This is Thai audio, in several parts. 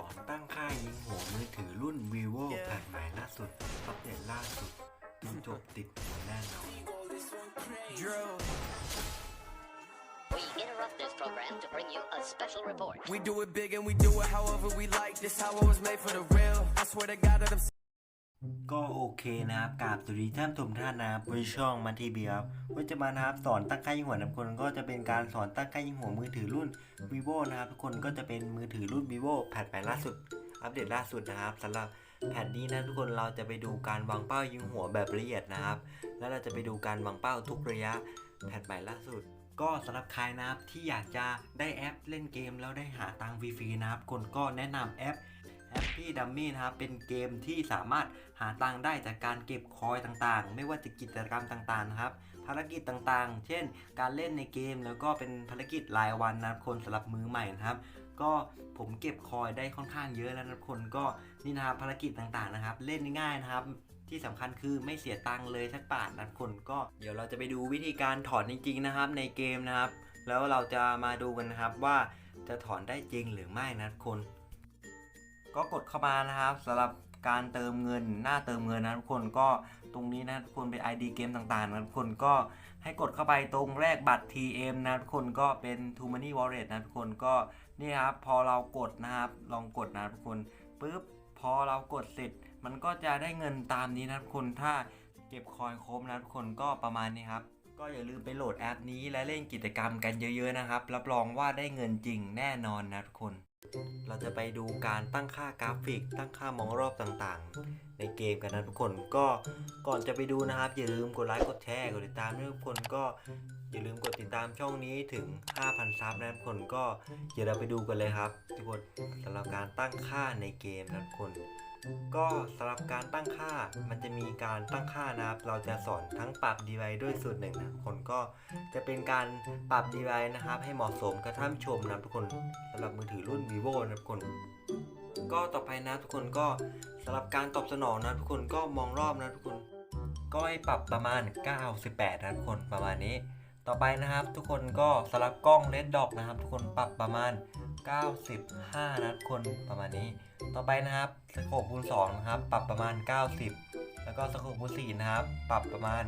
อนตั้งค่ายิงหัวมือถือรุ่น vivo แผ่นใหม่ล่าสุด อัปเดตล่าสุดดูจบติดหัวแน่นอน We interrupt this program to bring you a special report. We do it big and we do it however we like. This how it was made for the real. I swear to God that I'm ก็โอเคนะครับกราบสวัสดีท่านผู้ชมท่านนะครับบนช่องมาทีเบียครับว่าจะมานะครับสอนตั้งค่ายิงหัวนะทุกคนก็จะเป็นการสอนตั้งค่ายิงหัวมือถือรุ่น vivo นะครับทุกคนก็จะเป็นมือถือรุ่น vivo แพทใหม่ล่าสุด อัปเดตล่าสุดนะครับสำหรับแพทนี้นะทุกคนเราจะไปดูการวางเป้ายิงหัวแบบละเอียดนะครับ แล้วเราจะไปดูการวางเป้าทุกระยะแพทใหม่ล่าสุดก็สำหรับใครนะครับที่อยากจะได้แอปเล่นเกมแล้วได้หาตังค์ฟรีๆนะครับคนก็แนะนำแอป Happy Dummy นะครับเป็นเกมที่สามารถหาตังได้จากการเก็บคอยต่างๆ ไม่ว่าจะกิจกรรมต่างๆนะครับ ภารกิจต่างๆ เช่น การเล่นในเกมแล้วก็เป็นภารกิจรายวันนะครับคนสำหรับมือใหม่นะครับ ก็ผมเก็บคอยได้ค่อนข้างเยอะแล้วนะคนก็นี่นะครับภารกิจต่างๆนะครับ เล่นง่ายนะครับที่สำคัญคือไม่เสียตังค์เลยสักบาทนะคนก็เดี๋ยวเราจะไปดูวิธีการถอนจริงๆนะครับ ในเกมนะครับ แล้วเราจะมาดูกันนะครับว่าจะถอนได้จริงหรือไม่นะคน ก็กดเข้ามานะครับสำหรับการเติมเงินหน้าเติมเงินนะทุกคนก็ตรงนี้นะทุกคนเป็น ID เกมต่างๆนะทุกคนก็ให้กดเข้าไปตรงแรกบัตร TM นะทุกคนก็เป็น t o Money Wallet นะทุกคนก็นี่ครับพอเรากดนะครับลองกดนะทุกคนปุ๊บพอเรากดเสร็จ มันก็จะได้เงินตามนี้นะทุกคนถ้าเก็บคอยครบนะทุกคนก็ประมาณนี้ครับก็อย่าลืมไปโหลดแอปนี้และเล่นกิจกรรมกันเยอะๆนะครับ รับรองว่าได้เงินจริงแน่นอนนะทุกคน เราจะไปดูการตั้งค่ากราฟิก ตั้งค่ามองรอบต่างๆ ในเกมกันนะทุกคนก็ก่อนจะไปดูนะครับ อย่าลืมกดไลค์กดแชร์กดติดตามนะทุกคนก็อย่าลืมกดติดตามช่องนี้ถึง 5,000 ซับนะทุกคนก็เดี๋ยวเราไปดูกันเลยครับ ทุกคนสำหรับการตั้งค่าในเกมนะทุกคน ก็สำหรับการตั้งค่ามันจะมีการตั้งค่านะครับ เราจะสอนทั้งปรับดีไวด้วยสูตรหนึ่งนะทุกคนก็จะเป็นการปรับดีไวนะครับ ให้เหมาะสมกับท่านผู้ชมนะทุกคนสำหรับมือถือรุ่น vivo นะทุกคน ก็ต่อไปนะทุกคนก็สำหรับการตอบสนองนะทุกคนก็มองรอบนะทุกคน ก็ให้ปรับประมาณ 98 นะทุกคนประมาณนี้ ต่อไปนะครับทุกคนก็สำหรับกล้องเลดดอกนะครับ ทุกคนปรับประมาณ 95 นะทุกคนประมาณนี้ ต่อไปนะครับสโคปคูณ2นะครับปรับประมาณ 90 แล้วก็สโคปคูณ4นะครับปรับประมาณ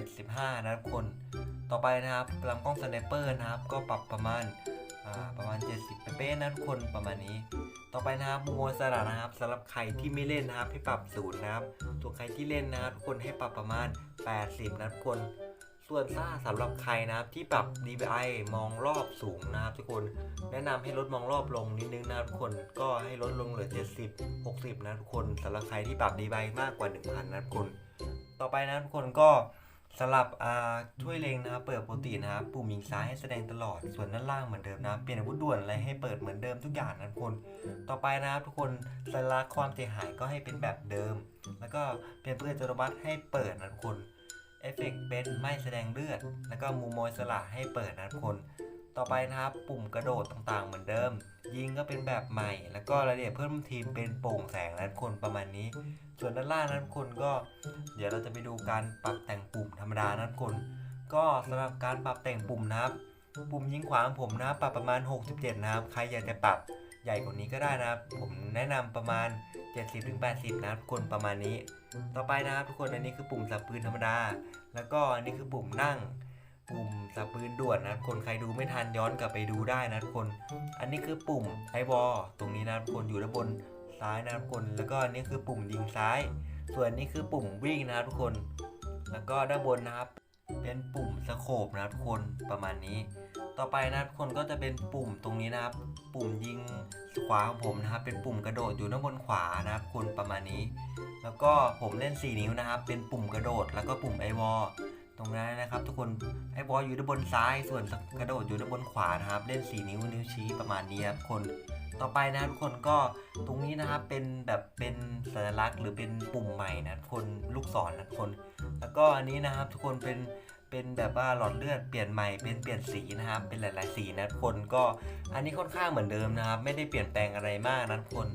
75 นะทุกคน ต่อไปนะครับลำกล้องสไนเปอร์นะครับ ก็ปรับประมาณอ่าประมาณ 70เป๊ะๆนะทุกคนประมาณนี้ ต่อไปนะครับมุมมองสระนะครับสำหรับใครที่ไม่เล่นนะครับให้ปรับศูนย์นะครับส่วนใครที่เล่นนะครับทุกคนให้ปรับประมาณ 80นะทุกคน ส่วนซ่าสำหรับใครนะครับที่ปรับ DPI มองรอบสูงนะครับทุกคนแนะนำให้ลดมองรอบลงนิดนึงนะทุกคนก็ให้ลดลงเหลือ 70 60 นะทุกคนสำหรับใครที่ปรับ DPI มากกว่า 1,000 นะทุกคน ต่อไปนะทุกคนก็สลับอ่าช่วยเลงนะครับเปิดปกตินะครับปุ่มยิงซ้ายให้แสดงตลอดส่วนด้านล่างเหมือนเดิมนะเปลี่ยนอาวุธด่วนอะไรให้เปิดเหมือนเดิมทุกอย่างนะทุกคน ต่อไปนะครับทุกคนสัญลักษณ์ความเสียหายก็ให้เป็นแบบเดิม แล้วก็เปลี่ยนเพื่ออัตโนมัติให้เปิดนะทุกคน เอฟเฟกต์เป็นไม่แสดงเลือด แล้วก็มุมมอยสละให้เปิดนะทุกคน ต่อไปนะครับปุ่มกระโดดต่างๆ เหมือนเดิม ยิงก็เป็นแบบใหม่ แล้วก็รายละเอียดเพิ่มทีมเป็นโปร่งแสงนะทุกคนประมาณนี้ ส่วนด้านล่างนะทุกคนก็ เดี๋ยวเราจะไปดูการปรับแต่งปุ่มธรรมดานะทุกคน ก็สำหรับการปรับแต่งปุ่มนะครับ ปุ่มยิงขวาของผมนะปรับประมาณ 67 นะครับ ใครอยากจะปรับ ใหญ่กว่านี้ก็ได้นะครับ ผมแนะนำประมาณ 70-80 นะครับทุกคนประมาณนี้ ต่อไปนะครับทุกคนอันนี้คือปุ่มสับปืนธรรมดา แล้วก็อันนี้คือปุ่มนั่ง ปุ่มสับปืนด่วนนะทุกคนใครดูไม่ทันย้อนกลับไปดูได้นะทุกคน อันนี้คือปุ่มไอวอตรงนี้นะทุกคนอยู่ด้านบนซ้ายนะทุกคน แล้วก็อันนี้คือปุ่มยิงซ้าย ส่วนนี้คือปุ่มวิ่งนะครับทุกคน แล้วก็ด้านบนนะครับ เป็นปุ่มสโคปนะครับทุกคนประมาณนี้ ต่อไปนะครับทุกคนก็จะเป็นปุ่มตรงนี้นะครับ ปุ่มยิงขวาของผมนะครับ เป็นปุ่มกระโดดอยู่ด้านบนขวานะครับทุกคนประมาณนี้ แล้วก็ผมเล่น 4 นิ้วนะครับ เป็นปุ่มกระโดด แล้วก็ปุ่มไอวอลตรงนั้นนะครับ ทุกคนไอวอลอยู่ด้านบนซ้าย ส่วนกระโดดอยู่ด้านบนขวานะครับ เล่น 4 นิ้วนิ้วชี้ประมาณนี้ครับคนต่อไปนะครับทุกคนก็ตรงนี้นะครับเป็นแบบเป็นสัญลักษณ์หรือเป็นปุ่มใหม่นะทุกคนลูกศรนะทุกคน แล้วก็อันนี้นะครับทุกคนเป็น เป็นแบบว่าหลอดเลือดเปลี่ยนใหม่เป็นเปลี่ยนสีนะครับ เป็นหลาย ๆ สีนะทุกคนก็อันนี้ค่อนข้างเหมือนเดิมนะครับ ไม่ได้เปลี่ยนแปลงอะไรมากนะทุกคน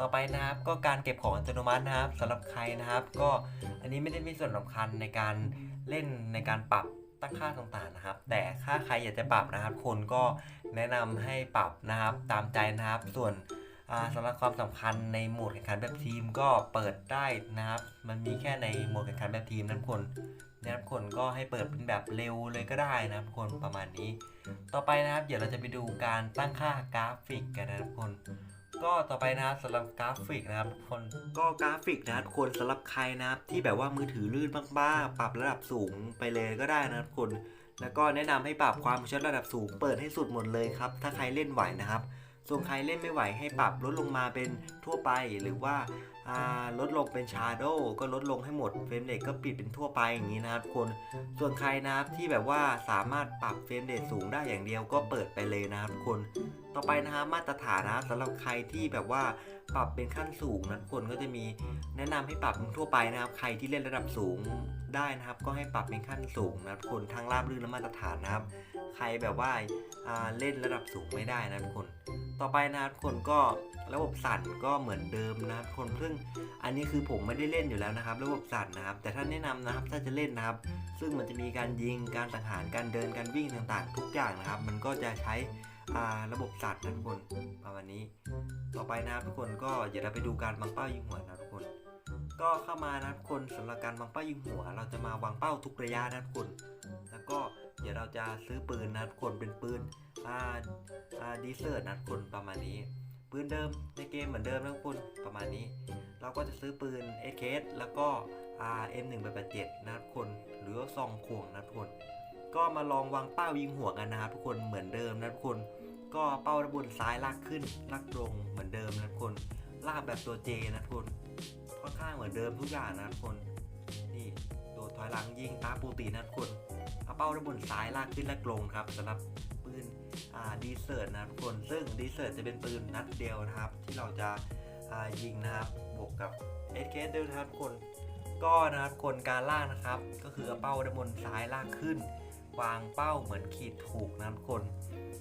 ต่อไปนะครับก็การเก็บของอัตโนมัตินะครับสำหรับใครนะครับ ก็อันนี้ไม่ได้มีส่วนสำคัญในการเล่นในการปรับตั้งค่าต่างๆนะครับ แต่ถ้าใครอยากจะปรับนะครับ คนก็แนะนำให้ปรับนะครับตามใจนะครับ ส่วนสำหรับความสำคัญในโหมดแข่งขันแบบทีมก็เปิดได้นะครับ มันมีแค่ในโหมดแข่งขันแบบทีมนะทุกคน นะครับคนก็ให้เปิดเป็นแบบเร็วเลยก็ได้นะครับคนประมาณนี้ ต่อไปนะครับ เดี๋ยวเราจะไปดูการตั้งค่ากราฟิกกันนะครับคนก็ต่อไปนะครับสำหรับกราฟิกนะครับทุกคนก็กราฟิกนะครับทุกคนสำหรับใครนะครับที่แบบว่ามือถือลื่นมากๆปรับระดับสูงไปเลยก็ได้นะครับทุกคน แล้วก็แนะนำให้ปรับความชัดระดับสูงเปิดให้สุดหมดเลยครับ ถ้าใครเล่นไหวนะครับส่วนใครเล่นไม่ไหวให้ปรับลดลงมาเป็นทั่วไปหรือว่า ลดลงเป็นชาโดก็ลดลงให้หมดเฟรมเรทก็ปิดเป็นทั่วไปอย่างนี้นะครับคนส่วนใครนะครับที่แบบว่าสามารถปรับเฟรมเรทสูงได้อย่างเดียวก็เปิดไปเลยนะครับคนต่อไปนะครับมาตรฐานนะสำหรับใครที่แบบว่าปรับเป็นขั้นสูงนะคนก็จะมีแนะนำให้ปรับเป็นทั่วไปนะครับ ใครที่เล่นระดับสูงได้นะครับ ก็ให้ปรับเป็นขั้นสูงนะทุกคนทั้งราบรื่นและมาตรฐานนะครับ ใครแบบว่าาเล่นระดับสูงไม่ได้นะคน ต่อไปนะครับคนก็ระบบสั่นก็เหมือนเดิมนะครับทุกคนซึ่งอันนี้คือผมไม่ได้เล่นอยู่แล้วนะครับ ระบบสั่นนะครับ แต่ถ้านแนะนำนะครับถ้าจะเล่นนะครับ ซึ่งมันจะมีการยิงการสังหารการเดินการวิ่งต่างๆ ทุกอย่างนะครับ มันก็จะใช้ระบบสั่นนะทุกคนประมาณนี้ ต่อไปนะครับทุกคนก็เดี๋ยวเราไปดูการวางเป้ายิงหัวนะทุกคน ก็เข้ามานะทุกคนสำหรับการวางเป้ายิงหัว เราจะมาวางเป้าทุกระยะนะทุกคน แล้วก็เดี๋ยวเราจะซื้อปืนนะทุกคนเป็นปืนอ่าอ่าดีเซอร์นะทุกคนประมาณนี้ ปืนเดิมในเกมเหมือนเดิมนะทุกคนประมาณนี้ เราก็จะซื้อปืน SKS แล้วก็ RM1 887นะทุกคน หรือว่าซองควงนะทุกคน ก็มาลองวางเป้ายิงหัวกันนะครับทุกคนเหมือนเดิมนะทุกคน ก็เป้าด้านบนซ้ายลากขึ้นลากลงเหมือนเดิมนะทุกคนลากแบบตัวเจนะทุกคนค่อนข้างเหมือนเดิมทุกอย่างนะทุกคน อยหลังยิงตาปกตินะทุกคนเอาเป้าด้านบนซ้ายลากขึ้นแลากลงครับสำหรับปืนดีเซอร์นะทุกคนซึ่งดีเซอร์จะเป็นปืนนัดเดียวนะครับ ที่เราจะายิงนะครับบวกกับ s k s ด้วยนะครับทุกคนก็นะครับคนการลากนะครับ ก็คือเอาเป้าด้านบนซ้ายลากขึ้น วางเป้าเหมือนขีดถูกนะทุกคน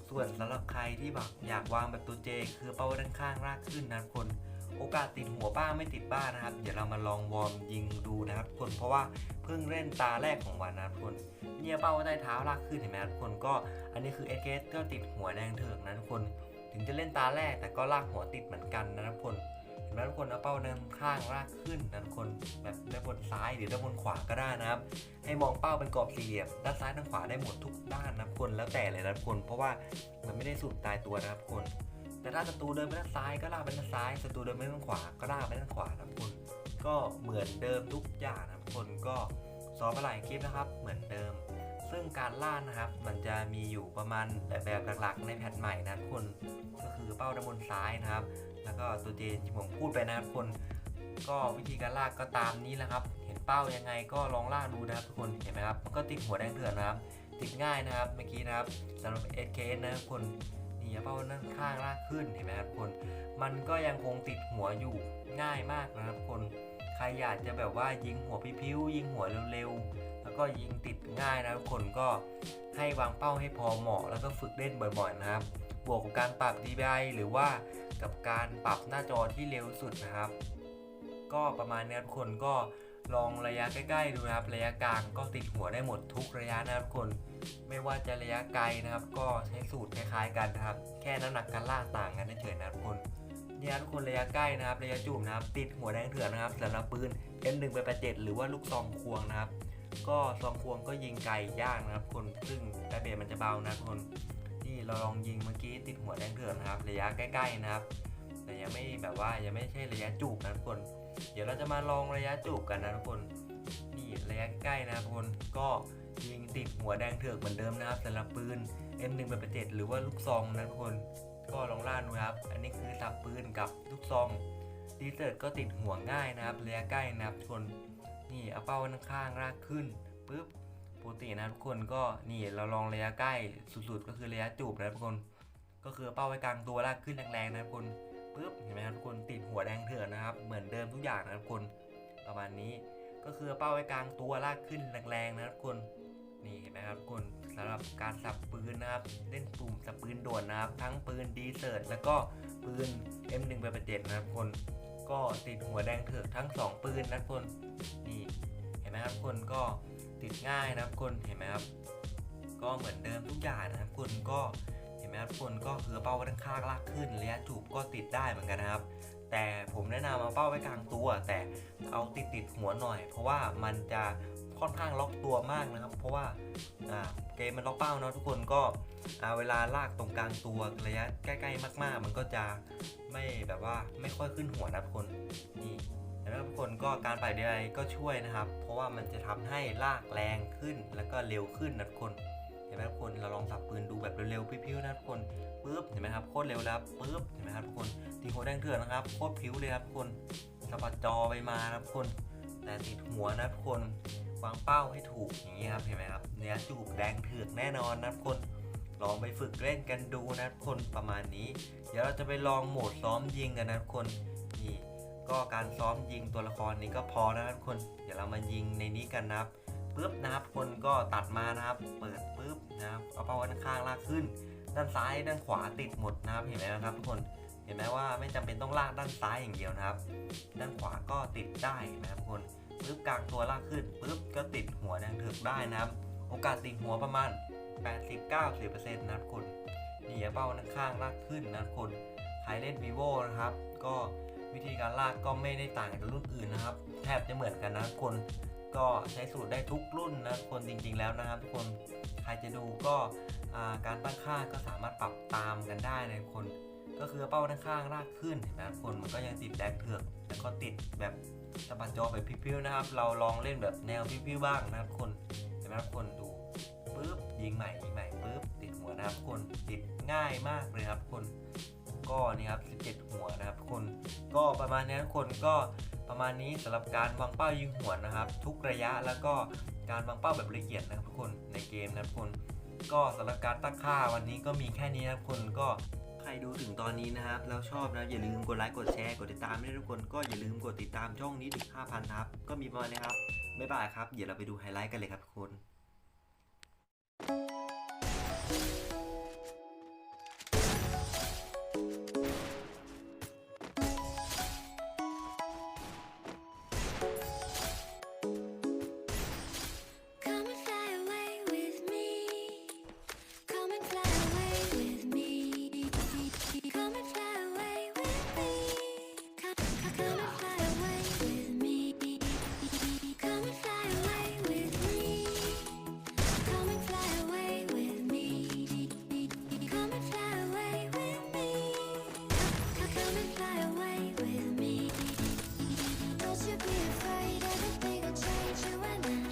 ส่วนสำหรับใครที่แบบอยากวางแบบตัวเจ คือเป้าด้านข้างลากขึ้นนะทุกคน โอกาสติดหัวบ้างไม่ติดบ้างนะครับ เดี๋ยวเรามาลองวอร์มยิงดูนะครับคนเพราะว่าเพิ่งเล่นตาแรกของวันนะครับทุกคนเนี่ยเป้าใต้เท้าลากขึ้นเห็นไหมครับทุกคนก็อันนี้คือเอเกสก็ติดหัวแดงเถือกนะทุกคน ถึงจะเล่นตาแรกแต่ก็ลากหัวติดเหมือนกันนะทุกคนเห็นไหมทุกคนเอาเป้าด้านข้างลากขึ้นนะทุกคนแบบด้านบนซ้ายหรือด้านบนขวาก็ได้นะครับ ให้มองเป้าเป็นกรอบสี่เหลี่ยมด้านซ้ายด้านขวาได้หมดทุกด้านนะทุกคนแล้วแต่เลยนะทุกคน เพราะว่ามันไม่ได้สูตรตายตัวนะครับทุกคน แต่ถ้าศัตรูเดินไปด้านซ้ายก็ลากไปด้านซ้ายศัตรูเดินไปด้านขวาก็ลากไปด้านขวานะทุกคนก็เหมือนเดิมทุกอย่างนะทุกคนก็สอนมาหลายคลิปนะครับ เหมือนเดิม ซึ่งการล่านะครับ มันจะมีอยู่ประมาณแบบหลักๆ ในแพทใหม่นะทุกคนก็คือเป้าด้านบนซ้ายนะครับ แล้วก็ตัวเจนที่ผมพูดไปนะครับทุกคนก็วิธีการลากก็ตามนี้แหละครับ เห็นเป้ายังไงก็ลองลากดูนะครับทุกคนเห็นไหมครับมันก็ติดหัวแดงเถื่อนนะครับ ติดง่ายนะครับเมื่อกี้นะครับสำหรับ SK นะครับทุกคน นี่เป้านั่นข้างลากขึ้นเห็นไหมครับคน มันก็ยังคงติดหัวอยู่ง่ายมากนะครับคนใครอยากจะแบบว่ายิงหัวพิ้วยิงหัวเร็วๆ แล้วก็ยิงติดง่ายนะทุกคนก็ให้วางเป้าให้พอเหมาะ แล้วก็ฝึกเล่นบ่อยๆนะครับ บวกกับการปรับ DPI หรือว่ากับการปรับหน้าจอที่เร็วสุดนะครับ ก็ประมาณนี้ทุกคนก็ ลองระยะใกล้ๆดูนะครับระยะกลางก็ติดหัวได้หมดทุกระยะนะครับทุกคนไม่ว่าจะระยะไกลนะครับ ก็ใช้สูตรคล้ายๆกันนะครับ แค่น้ำหนักการล่าต่างกันเฉยๆนะครับทุกคนเนี่ยทุกคนระยะใกล้นะครับ ระยะจุ่มนะครับ ติดหัวแดงเถื่อนนะครับสำหรับปืน M1 ไป87หรือว่าลูกซองควงนะครับ ก็ซองควงก็ยิงไกลยากนะครับ คนซึ่งดาเบจมันจะเบานะคนที่เราลองยิงเมื่อกี้ติดหัวแดงเถื่อนนะครับ ระยะใกล้ๆนะครับ แต่ยังไม่แบบว่ายังไม่ใช่ระยะจูบนะทุกคน เดี๋ยวเราจะมาลองระยะจูบกันนะทุกคน นี่ระยะใกล้นะทุกคนก็ยิงติดหัวแดงเถือกเหมือนเดิมนะครับสำหรับปืน M1 8 7หรือว่าลูกซองนะทุกคน ก็ลองล่าดูนะครับ อันนี้คือสับปืนกับลูกซองดีเซอร์ก็ติดหัวง่ายนะครับระยะใกล้นะครับทุกคนนี่เอาเป้าข้างๆรากขึ้นปุ๊บปกตินะทุกคนก็นี่เราลองระยะใกล้สุดๆ ก็คือระยะจูบนะทุกคน ก็คือเอาเป้าไว้กลางตัวลากขึ้นแรงๆนะทุกคน ปุ๊บเห็นไหมครับทุกคนติดหัวแดงเถื่อนนะครับ เหมือนเดิมทุกอย่างนะทุกคนประมาณนี้ก็คือเป้าไว้กลางตัวลากขึ้นแรงๆนะทุกคนนี่เห็นไหมครับทุกคนสำหรับการสับปืนนะครับ เล่นปุ่มสับปืนด่วนนะครับ ทั้งปืนดีเซิร์ตแล้วก็ปืน M1 ไปประเจ็ดนะครับทุกคนก็ติดหัวแดงเถือกทั้ง 2 ปืนนะทุกคนนี่เห็นไหมครับทุกคนก็ติดง่ายนะครับทุกคนเห็นไหมครับ ก็เหมือนเดิมทุกอย่างนะครับทุกคนก็ นไหมมครับทุกคนก็คือเป้าไว้ด้านข้างลากขึ้นระยะจูบก็ติดได้เหมือนกันนะครับ แต่ผมแนะนำเอาเป้าไว้กลางตัว แต่เอาติดติดหัวหน่อย เพราะว่ามันจะค่อนข้างล็อกตัวมากนะครับ เพราะว่าเกมมันล็อกเป้าเนาะทุกคนก็เวลาลากตรงกลางตัวระยะใกล้ๆ มาก ๆ มันก็จะไม่แบบว่าไม่ค่อยขึ้นหัวนะทุกคนนี่แล้วทุกคนก็การไปเดยก็ช่วยนะครับ เพราะว่ามันจะทำให้ลากแรงขึ้นแล้วก็เร็วขึ้นนะทุกคน ห็นไหมทุกคนเราลองสับปืนดูแบบเร็วๆพิ้วๆนะทุกคนปึ๊บเห็นไหมครับโคตรเร็วแล้วครับปึ๊บเห็นไหมครับทุกคนตีหัวแดงเถื่อนนะครับโคตรพิ้วเลยครับทุกคนสะบัดจอไปมานะครับทุกคน แต่ติดหัวนะทุกคนวางเป้าให้ถูกอย่างนี้ครับเห็นไหมครับเนื้อจูบแดงเถือกแน่นอนนะทุกคนลองไปฝึกเล่นกันดูนะทุกคนประมาณนี้ เดี๋ยวเราจะไปลองโหมดซ้อมยิงกันนะทุกคนนี่ก็การซ้อมยิงตัวละครนี้ก็พอนะครับทุกคน เดี๋ยวเรามายิงในนี้กันนะครับ ปุ๊บนะครับ คนก็ตัดมานะครับ เปิดปุ๊บนะครับ เอาเป้าว้ด้านข้างลากขึ้น ด้านซ้ายด้านขวาติดหมดนะครับ เห็นไหมนะครับทุกคน เห็นไหมว่าไม่จำเป็นต้องลากด้านซ้ายอย่างเดียวนะครับ ด้านขวาก็ติดได้นะครับทุกคนปุ๊บกลางตัวลากขึ้นปุ๊บก็ติดหัวแดงถือกได้นะครับ โอกาสติดหัวประมาณ 80-90%นะครับทุกคนนี่เอาเป้าด้านข้างลากขึ้นนะครับทุกคนใครเล่น vivo นะครับ ก็วิธีการลากก็ไม่ได้ต่างจากรุ่นอื่นนะครับ แทบจะเหมือนกันนะทุกคน ก็ใช้สูตรได้ทุกรุ่นนะคนจริง ๆ แล้วนะครับทุกคนใครจะดูก็การตั้งค่าก็สามารถปรับตามกันได้นะคน ก็คือเป้าด้านข้างลากขึ้นเห็นไหมคนมันก็ยังติดแดงเถือกแล้วก็ติดแบบสะบัดจอแบบพิ้วๆนะครับ เราลองเล่นแบบแนวพิ้วๆบ้างนะครับคนเห็นไหมทุกคนดูปุ๊บยิงใหม่ยิงใหม่ปุ๊บติดหัวนะครับคนติดง่ายมากเลยครับคนก็นี่ครับ 17 หัวนะครับคนก็ประมาณนี้ทุกคนก็ ประมาณนี้สำหรับการวางเป้ายิงหัวนะครับ ทุกระยะแล้วก็การวางเป้าแบบละเอียดนะครับทุกคนในเกมนะครับทุกคนก็สำหรับการตั้งค่าวันนี้ก็มีแค่นี้นะครับทุกคนก็ใครดูถึงตอนนี้นะครับ แล้วชอบนะอย่าลืมกดไลค์กดแชร์กดติดตามด้วยทุกคนก็อย่าลืมกดติดตามช่องนี้ถึง 5,000ครับ ก็มีประมาณนี้ครับบ๊ายบายครับ เดี๋ยวเราไปดูไฮไลท์กันเลยครับทุกคน Don't you be afraid, everything will change you and